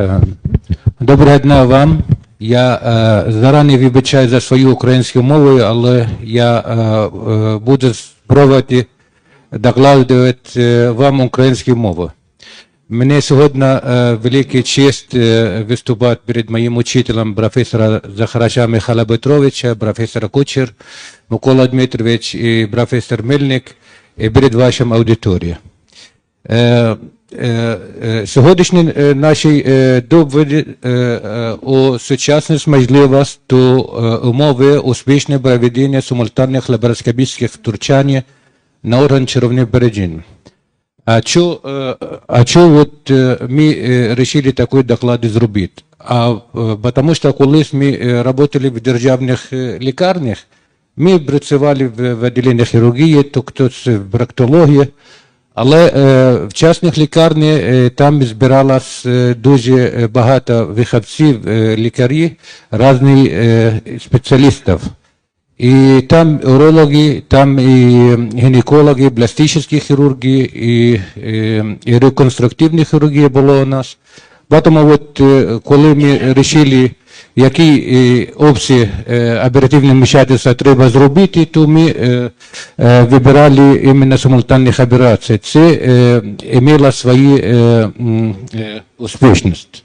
Е, Доброго дня вам. Я е, зарані вибачаю за свою українську мову, але я е, е, буду спробувати докладувати е, вам українську мову. Мені сьогодні е, велика честь е, виступати перед моїм учителем професора Захарача Михайла Петровича, професора Кучер, Микола Дмитрович і професор Мельник, і перед вашим аудиторією. Е, Сьогоднішні е, наші е, доводи е, е, у сучасність можливість до умови успішного проведення симультанних лабароскопічних втручань на орган червних бережин. А е, а чо от ми решили такий доклад зробити? А тому що колись ми працювали в державних лікарнях, ми працювали в відділенні хірургії, то хтось в проктології, але е, в частних лікарнях е, там збиралось е, дуже е, багато виховців, е, лікарів, різних е, спеціалістів. І там урологи, там і гінекологи, пластичні хірурги, і, і, і реконструктивні хірургії було у нас. Тому от, е, коли ми вирішили, які е, опції е, оперативного вмішательства треба зробити, то ми е, е, вибирали іменно симультанних операцій. Це е, мало свої е, м, е, успішність.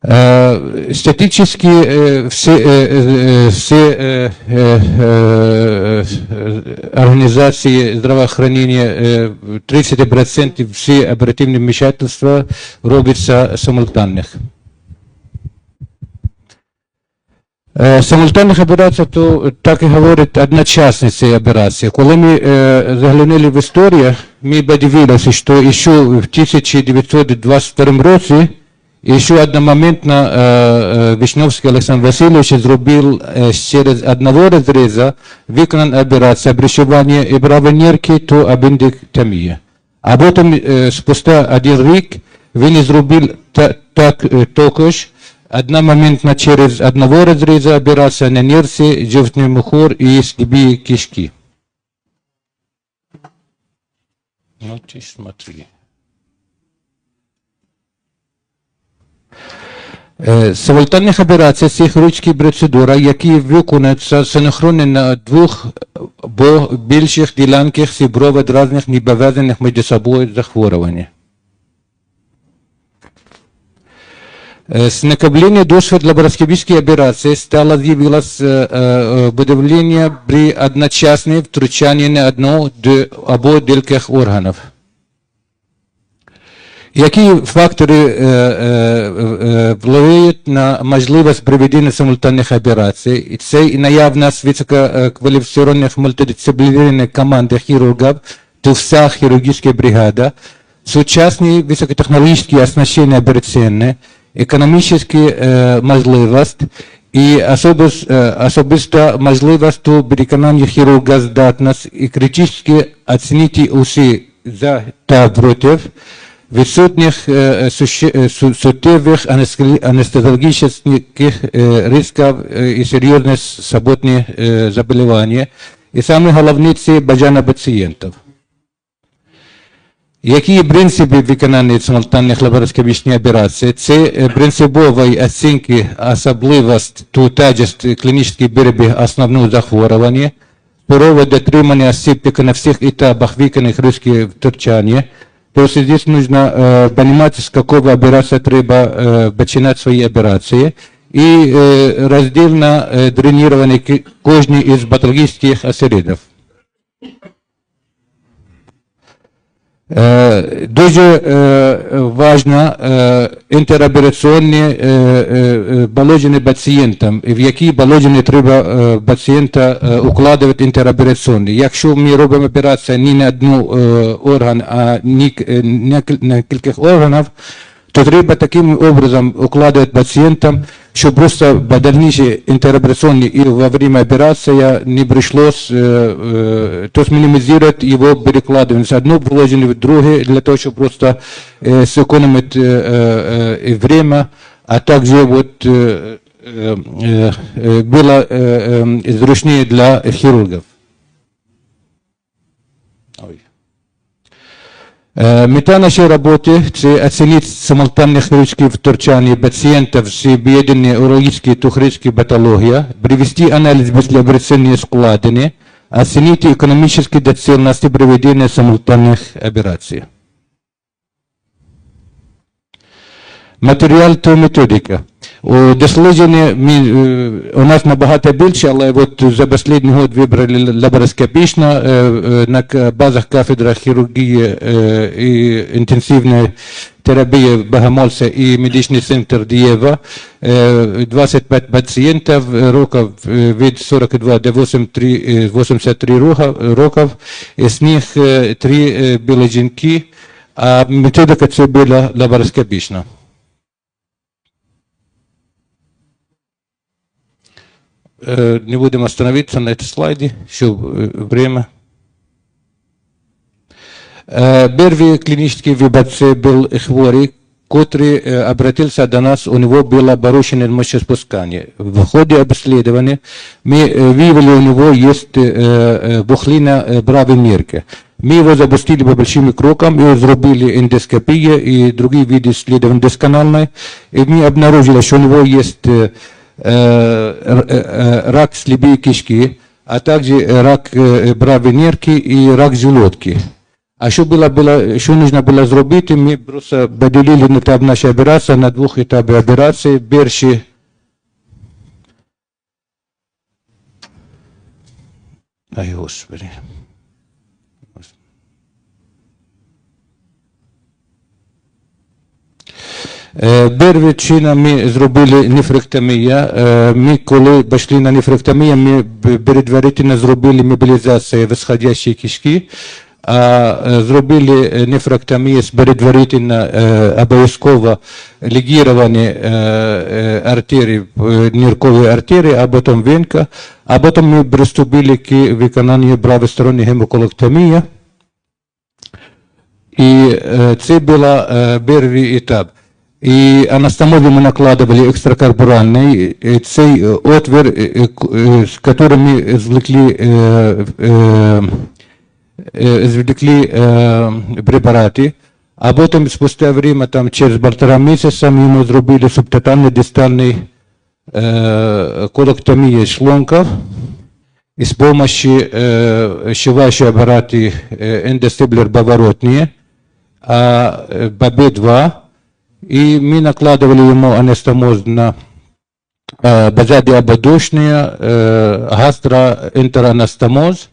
Э, Статически э, все, э, э, все э, э, э, организации здравоохранения, э, 30% все оперативные вмешательства робятся симультанных. Е, Симультанних операцій, то так і говорять одночасні ці операції. Коли ми е, заглянули в історію, ми подивилися, що ще в 1922 році ще одномоментно е, Вишневський Олександр Васильович зробив е, через одного розрізу виконан операцію обрішування і правої нирки, то апендектомія. А потім е, спустя один рік він зробив та- так також одномоментно через одного розрізу операція на нерці, жовтний мухор і сліпі кишки. Ну ти смотри. Е, Симультанних операцій це хірургічна процедура, які виконуються синхронно на двох або більших ділянках сібровид різних непов'язаних між собою захворювань. Е, З накоплення досвід лабароскопічної операції стало з'явилось е, е, видавлення при одночасній втручанні на одного або декількох органів. Які фактори е, е, е, впливають на можливість проведення симультанних операцій? Це і наявність висококваліфікованих мультидисциплінарних команд хірургів, то вся хірургічна бригада, сучасні високотехнологічні оснащення операційне, економічні е, можливості і е, особиста можливість переконання хірурга здатність і критично оцінити усі за та проти, відсутніх су- суттєвих анестезі- анестезіологічних ризиків і серйозних суботних е, заболівань. І саме головне це бажання пацієнтів. Які принципи виконання симультанних лабароскопічних операцій? Це е, принципової оцінки особливості та тяжесть клінічних перебіг основного захворювання, сурове дотримання асептика на всіх етапах виконаних різких втручання. То есть здесь нужно э, понимать, с какого операции треба э, начинать свои операции. И э, раздельно э, дренирование ки- кожни из патологических осередов. Дуже е, важно е, інтеропераційні е, е, пацієнтам, в які положення треба е, пацієнта е, укладувати інтеропераційні. Якщо ми робимо операцію не на одну е, орган, а е, на- кількох органів, то треба таким образом укладывать пациентам, щоб просто по дальнейшей интероперационной и во время операции не пришлось, э, э, то есть минимизировать его перекладывание с одного положения в другое, для того, чтобы просто э, сэкономить э, э, э, время, а также вот э, э, э, было э, э, зручнее для хирургов. Мета нашей работы – це оценить симультанне хирургические втручания пациентов с объединенной урологической и тухрической патологией, привести анализ послеоперационной складины, оценить экономические доцельности проведения симультанных операций. Матеріал та методика. у дослідженні е, у нас набагато більше, але от за останній год вибрали лабароскопічно е, е, на базах кафедри хірургії і інтенсивної терапії Богомольця і медичний центр Дієва. Е, 25 пацієнтів років від 42 до 83, е, 83 рока- років, з них 3 були жінки, а методика це була лабароскопічна. не будем остановиться на этом слайде, еще э, время. Э, Первый клинический вибрация был хворый, который э, обратился до нас, у него было порушение мочеиспускания. В ходе обследования мы э, выявили, у него есть э, э, бухлина э, правой нерки. Мы его запустили по большим крокам, и сделали эндоскопию и другие виды исследований доскональные. И мы обнаружили, что у него есть э, э, р- э, э, рак слепой кишки, а также рак правой нерки и рак желудки. А що було, було, що нужно було зробити, ми просто поділили на етап нашої операції на двох етапи операції. Перші Ай, Господи. Е, ми зробили нефректомію. Е, Ми, коли пішли на нефректомію, ми предварительно зробили мобілізацію восходящої кишки, а е, зробили нефректомію з предварительно е, обов'язково легіровані е, артерії, ниркові артерії, а потім венка, а потім ми приступили к виконанню правосторонньої гемоколектомії. І це був перший етап І анастомозу ми накладывали екстракорпоральний. І Цей е, отвір, е, е, к- е, з яким ми звлекли, е, е, е, звлекли е, препарати. А потім спустя время, там, через полтора місяця, ми йому зробили субтотальний дистальний е, колектомію шлунків. И с помощью э, сшивающей аппараты э, эндостеблер поворотнее, а э, ББ-2, и мы накладывали ему анестомоз на э, базодиабодушные, э, гастроэнтеранастомоз,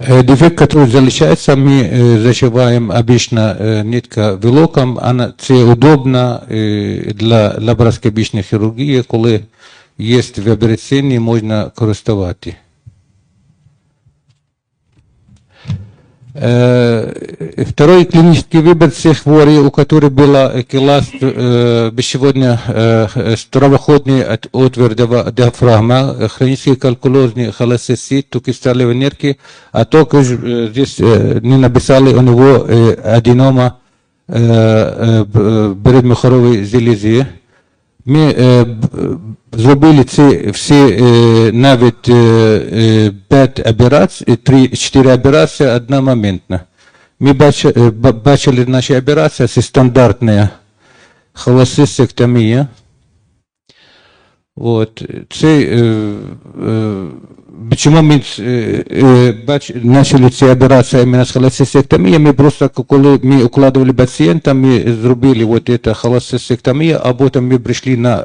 Дефект, который залишается, мы э, зашиваем обычно э, нитка вилоком, она це удобно э, для лапароскопічної хірургії, коли є в операційній, можна користувати. Второй клинический выбор всех хворей, у которых была килаз э, пищеводно э, стравоходный от отвер дива- диафрагма, э, хронический калкулозный холецистит, тукисталевые нерки, а только э, здесь э, не написали у него э, аденома э, э, б- передмухоровой железы. Ми е, б- зробили ці всі е, навіть е, е, п'ять операцій, е, три, чотири операції одномоментно. Ми бачили, наші операції, це стандартна холецистектомія. Вот. Це, е, е, чому ми е, е, бач, почали ці операції іменно з холецистектомії, ми просто, коли ми укладували пацієнта, ми зробили вот это холецистектомію, а потім ми прийшли на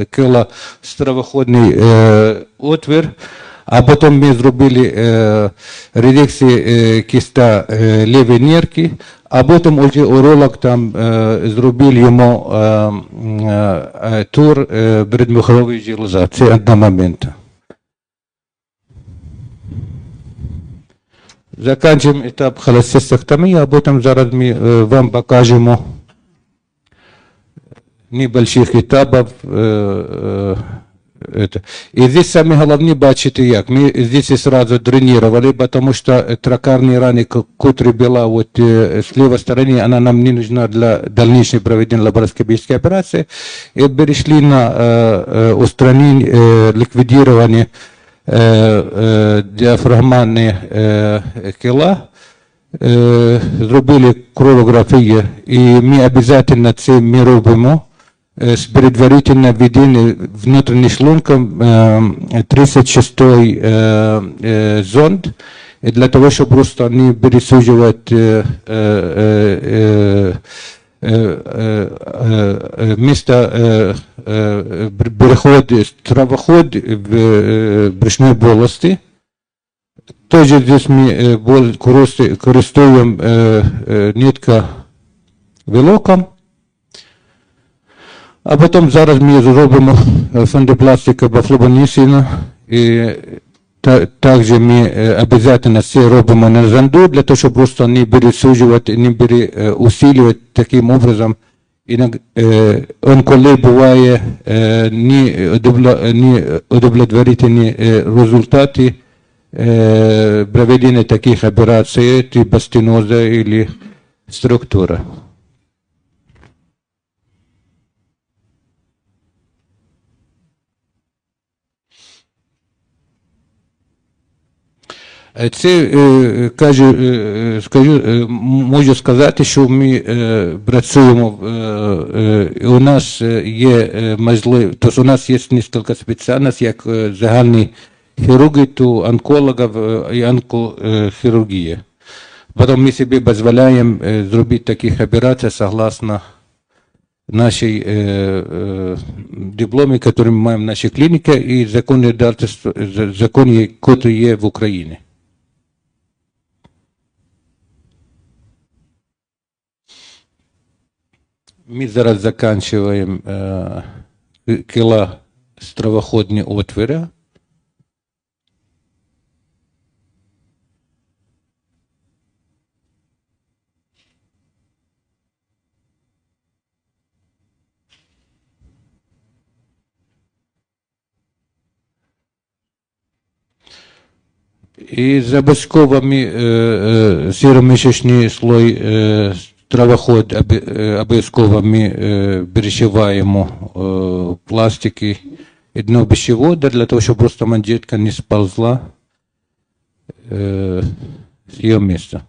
е, килостравоходний е, отвір, а потім ми зробили е, редекцію е, кіста е, лівої нерки, а потім уролог там э, зробив йому э, э, тур бредмухрової железа. Це одна момент. Закінчимо етап холостестектомії, а потім зараз ми вам покажем небольших етапів е, е, это. И здесь самые главные бачите як. Мы здесь и сразу дренировали, потому что э, тракарные раны, ко- которые была вот э, с левой стороны, она нам не нужна для дальнейшего проведения лапароскопической операции. И перешли на э, э, устранение, э, ликвидирование э, э, діафрагмальні е, кіла, е, зробили кровографію, і ми обов'язково це ми робимо е, з предварительно введення внутрішнім шлунком е, 36 е, е, зонд, для того, щоб просто не е, е, е, е, е, е, е, е, переход, травоход в е, брюшної полості. Теж здесь е, користуємо е, е, нитка вилоком. А потім зараз ми зробимо е, фондопластика бафлобонісіна. І та, також ми е, обов'язково це робимо на занду, для того, щоб просто не пересуджувати, не переусилювати таким образом. Е, коли буває е, не, удовло- не удовлетворительні е, результати е, проведення таких операцій, типу стеноза или структура. Е, Це е, кажу, е, скажу, е, м- можу сказати, що ми е, працюємо. е, е, і У нас е, є е, можливість, тобто у нас є кілька спеціальностей, як е, загальні хірурги, то онкологів е, і онкохірургія. Потім ми собі дозволяємо е, зробити таких операцій согласно нашей э, э, дипломе, который мы маем в нашей клинике, и законодательство, за- законе, который є в Україні. Ми зараз заканчиваем э, кила стравоходні отвори. І ми е, е, сіромісячний слой е, травоход е, обов'язково ми е, перешиваємо е, пластики і дно пищевода для того, щоб просто манжетка не сползла з її місця.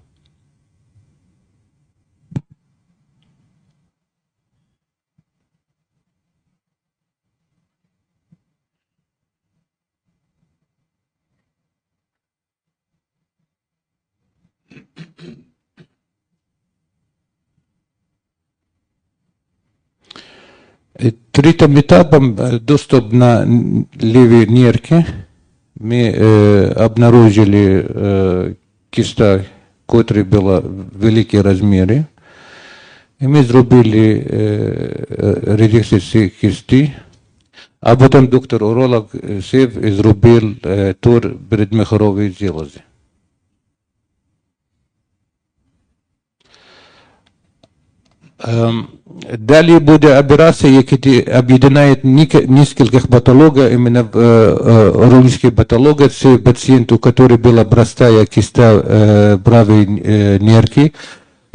Третім етапом е, доступ на н- ліві нерки. Ми е, обнаружили е, киста, котра була великі розміри. І ми зробили е, редукцію цієї кисти. А потім доктор-уролог сів і зробив е, тур передмихорової залози. Ем, Далі буде операція, яка ті- об'єднає ніке- нескольких патологів, іменно в е, е, урологічні патології. Це пацієнт, у якого була простая киста е, правої е, нерки.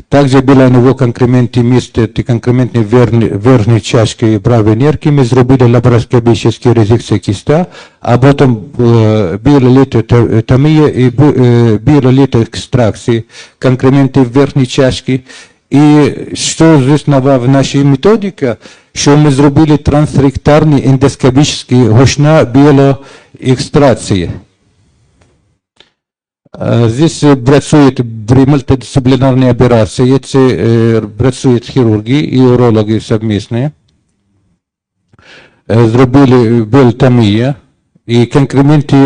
Также было у него конкрементный место, ты конкрементный верхней, верхней чашки правой нерки. Мы зробили лапароскопические резекции киста, а потом э, биолитотомия и э, биолитоэкстракции конкременты верхней чашки. І що нова в нашій методиці, що ми зробили трансректарні ендоскопічні гучна біолоекстрації. Е, Здесь працюють при мультидисциплінарній операції, це е, працюють хірурги і урологи совмісні. Е, Зробили біотомія, і конкременти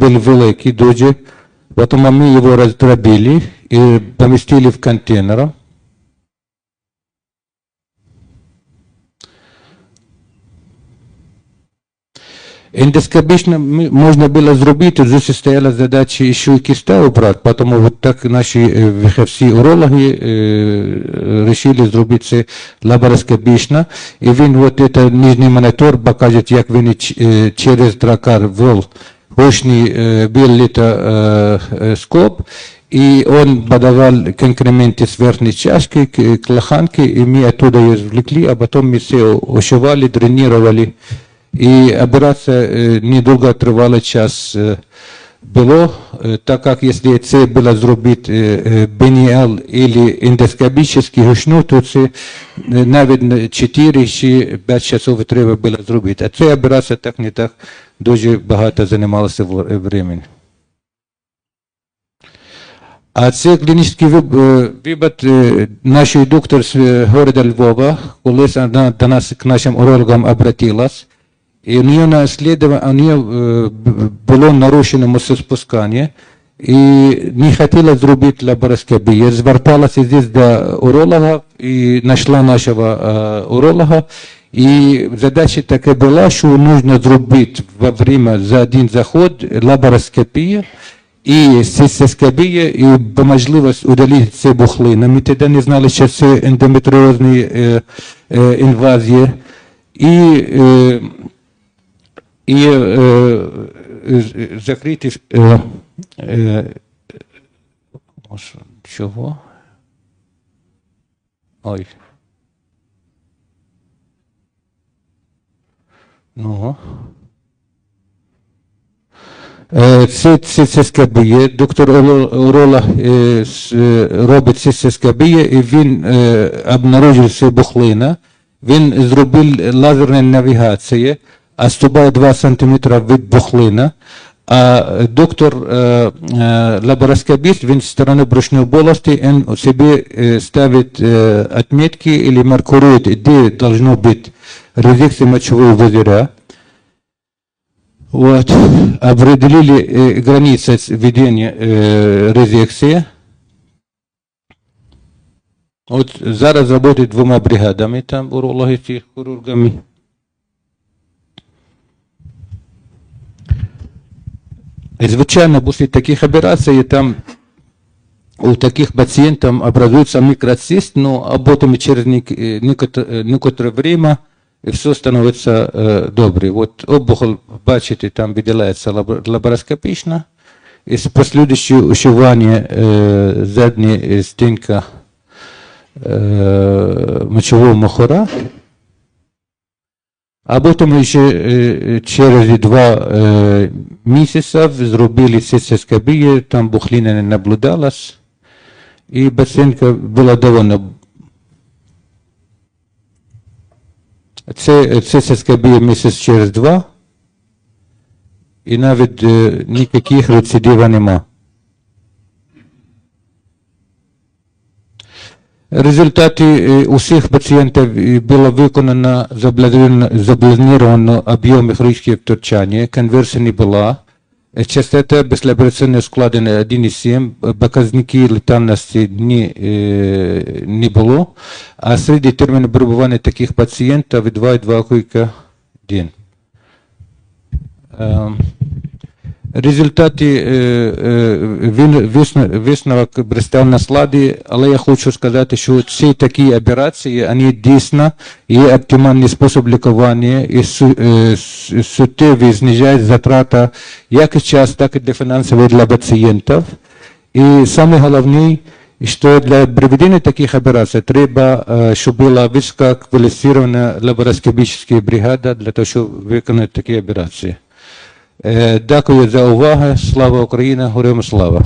були великі дуже, потім ми його роздробили і помістили в контейнер. Ендоскопічно ми- можна було зробити, зусі стояла задача ще й киста убрати, тому от так наші е, всі урологи е, вирішили зробити це лапароскопічно. І він, от це нижній монітор, покаже, як він ч- е, через дракар ввел гучний е, білий та е, е, скоп, и он подавал конкременты с верхней чашки к, к лоханке, и мы оттуда ее извлекли, а потом мы все ушивали, дренировали. И операция э, недолго отрывала час э, было, э, так как если це было зробити э, БНЛ или ендоскопічний гучну, то це э, навіть 4-5 часов треба було зробити. А ця операція так не так дуже багато займалася в- времени. А це клінічний вип- е, випад е, нашої доктор з е, города Львова, коли вона до нас к нашим урологам обратилась, и у нее на исследование, у нее э, б- было нарушено мозоспускание, и не хотела зробить лапароскопию. Зверталась здесь до уролога, и нашла нашего э, уролога, и задача такая была, что нужно зробить во время за один заход лапароскопию, і цистископія, і по можливості удалити ці бухлини. Ми тоді не знали, що це ендометриозні е, е, інвазії. І, е, і е, е, закрити е, е, чого? Ой. Ну. Це цистископія. Доктор уролог е, е, робить цистископію, і він обнаружив це бухлина. Він зробив лазерну навігацію, а ступає 2 см від бухлина. А доктор е, е, лапароскопіст, він з сторони брюшної полості, він собі е, ставить е, отметки или маркирует, де должно бути резекция мочевого пузыря. Вот. Определили э, границы с- ведения э, резекции. Вот зараз работает двумя бригадами, там урологи с хирургами. И, Звичайно, после таких операций там у таких пациентов образуется микроцист, но а потом через нек- э, некотор- э, некоторое время и все становится э, добре. Вот опухоль, бачите, там виділяється лаб- лапароскопічно, і з послідуючим ушиванням э, задньої стінка э, мочового мохора, а потім ще е, через два е, місяці зробили цистископію, там бухлина не наблюдалась, і пацієнтка була довольна. Це цистископія місяць через два, і навіть е, ніяких рецидивів нема. Результати е, усіх пацієнтів е, було виконано заплановано об'єм хірургічного втручання, конверсія не була, Е, частота безлабораторного складена 1,7, показники летальності не, не було, а середній термін перебування таких пацієнтів 2,2 койка день. Результати е, е, він висновок представ на слайді, але я хочу сказати, що ці такі операції, вони дійсно є оптимальний спосіб лікування і су- е, знижають затрата як і час, так і для фінансових для пацієнтів. І саме головне, що для проведення таких операцій треба, щоб була висококваліфікована лапароскопічна бригада для того, щоб виконати такі операції. Е, Дякую за увагу. Слава Україні, героям слава.